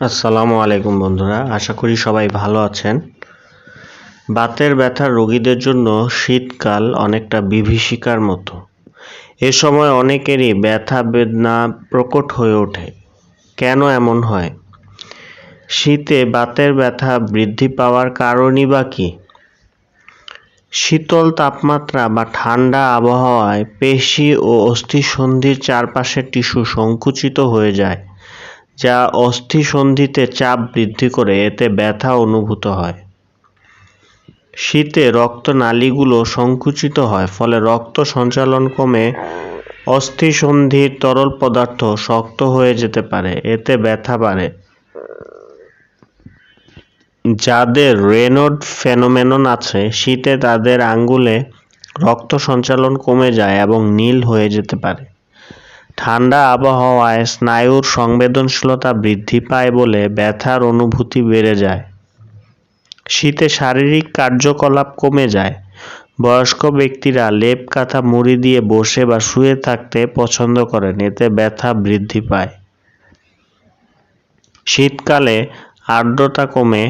আসসালামু আলাইকুম বন্ধুরা, আশা করি সবাই ভালো আছেন। বাতের ব্যথার রোগীদের জন্য শীতকাল অনেকটা বিভীষিকার মতো। এ সময় অনেকেরই ব্যথা বেদনা প্রকট হয়ে ওঠে। কেন এমন হয়? শীতে বাতের ব্যথা বৃদ্ধি পাওয়ার কারণই বা কী? শীতল তাপমাত্রা বা ঠান্ডা আবহাওয়ায় পেশি ও অস্থিসন্ধির চারপাশের টিস্যু সংকুচিত হয়ে যায়। যা অস্থিসন্ধিতে চাপ বৃদ্ধি করে এতে ব্যথা অনুভূত হয়। শীতে রক্তনালীগুলো সংকুচিত হয়, ফলে রক্ত সঞ্চালন কমে অস্থিসন্ধির তরল পদার্থ শক্ত হয়ে যেতে পারে, এতে ব্যথা বাড়ে। যাদের রেনোড ফেনোমেনন আছে, শীতে তাদের আঙ্গুলে রক্ত সঞ্চালন কমে যায় এবং নীল হয়ে যেতে পারে। ঠান্ডা আবহাওয়ায় স্নায়ুর সংবেদনশীলতা বৃদ্ধি পায় বলে ব্যথার অনুভূতি বেড়ে যায়। শীতে শারীরিক কার্যকলাপ কমে যায়। বয়স্ক ব্যক্তিরা লেপ, কাঁথা, মুড়ি দিয়ে বসে বা শুয়ে থাকতে পছন্দ করেন, এতে ব্যথা বৃদ্ধি পায়। শীতকালে আর্দ্রতা কমে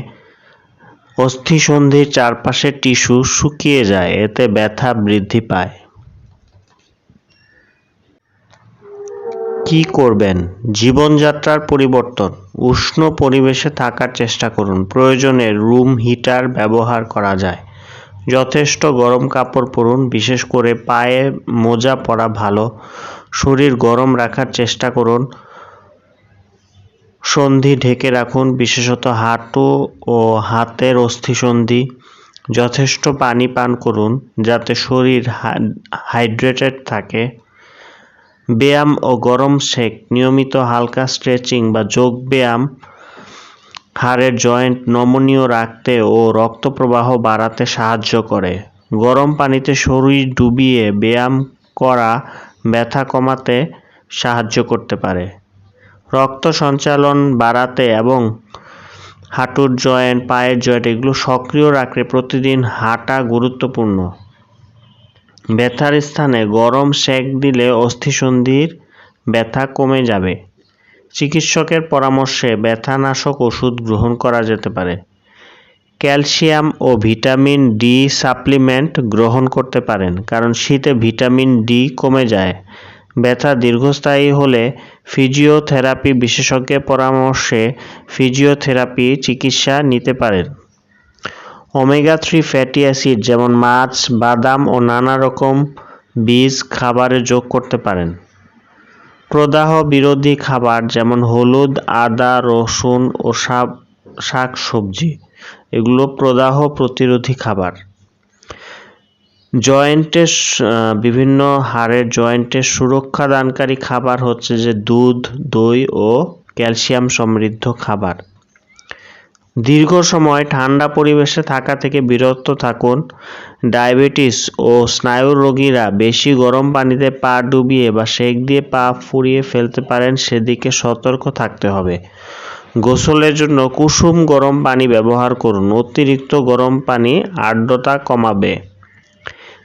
অস্থিসন্ধির চারপাশের টিস্যু শুকিয়ে যায়, এতে ব্যথা বৃদ্ধি পায়। কি করবেন? জীবনযাত্রার পরিবর্তন, উষ্ণ পরিবেশে থাকার চেষ্টা করুন। প্রয়োজনে রুম হিটার ব্যবহার করা যায়। যথেষ্ট গরম কাপড় পরুন, বিশেষ করে পায়ে মোজা পরা ভালো। শরীর গরম রাখার চেষ্টা করুন। সন্ধি ঢেকে রাখুন, বিশেষত হাঁটু ও হাতের অস্থিসন্ধি। যথেষ্ট পানি পান করুন, যাতে শরীর হাইড্রেটেড থাকে। ব্যায়াম ও গরম সেক, নিয়মিত হালকা স্ট্রেচিং বা যোগ ব্যায়াম, হাড়ের জয়েন্ট নমনীয় রাখতে ও রক্ত প্রবাহ বাড়াতে সাহায্য করে। গরম পানিতে শরীর ডুবিয়ে ব্যায়াম করা ব্যথা কমাতে সাহায্য করতে পারে। রক্ত সঞ্চালন বাড়াতে এবং হাঁটুর জয়েন্ট, পায়ের জয়েন্ট এগুলো সক্রিয় রাখতে প্রতিদিন হাঁটা গুরুত্বপূর্ণ। ব্যথার স্থানে গরম সেঁক দিলে অস্থিসন্ধির ব্যথা কমে যাবে। চিকিৎসকের পরামর্শে ব্যথানাশক ওষুধ গ্রহণ করা যেতে পারে। ক্যালসিয়াম ও ভিটামিন ডি সাপ্লিমেন্ট গ্রহণ করতে পারেন, কারণ শীতে ভিটামিন ডি কমে যায়। ব্যথা দীর্ঘস্থায়ী হলে ফিজিওথেরাপি বিশেষজ্ঞের পরামর্শে ফিজিওথেরাপি চিকিৎসা নিতে পারেন। ওমেগা থ্রি ফ্যাটি অ্যাসিড যেমন মাছ, বাদাম ও নানা রকম বীজ খাবারে যোগ করতে পারেন। প্রদাহ বিরোধী খাবার যেমন হলুদ, আদা, রসুন ও শাক সবজি এগুলো প্রদাহ প্রতিরোধী খাবার। জয়েন্টের বিভিন্ন হাড়ের জয়েন্টের সুরক্ষা দানকারী খাবার হচ্ছে যে দুধ, দই ও ক্যালসিয়াম সমৃদ্ধ খাবার। দীর্ঘ সময় ঠান্ডা পরিবেশে থাকা থেকে বিরত থাকুন। ডায়াবেটিস ও স্নায়ুর রোগীরা বেশি গরম পানিতে পা ডুবিয়ে বা সেক দিয়ে পা ফুরিয়ে ফেলতে পারেন, সেদিকে সতর্ক থাকতে হবে। গোসলের জন্য কুসুম গরম পানি ব্যবহার করুন। অতিরিক্ত গরম পানি আর্দ্রতা কমাবে।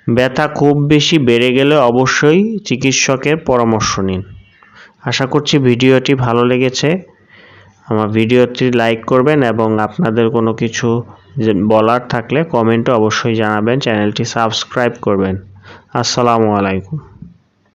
ব্যথা খুব বেশি বেড়ে গেলে অবশ্যই চিকিৎসকের পরামর্শ নিন। আশা করছি ভিডিওটি ভালো লেগেছে। আমার ভিডিওটি লাইক করবেন এবং আপনাদের কোনো কিছু বলার থাকলে কমেন্টে অবশ্যই জানাবেন, চ্যানেলটি সাবস্ক্রাইব করবেন। আসসালামু আলাইকুম।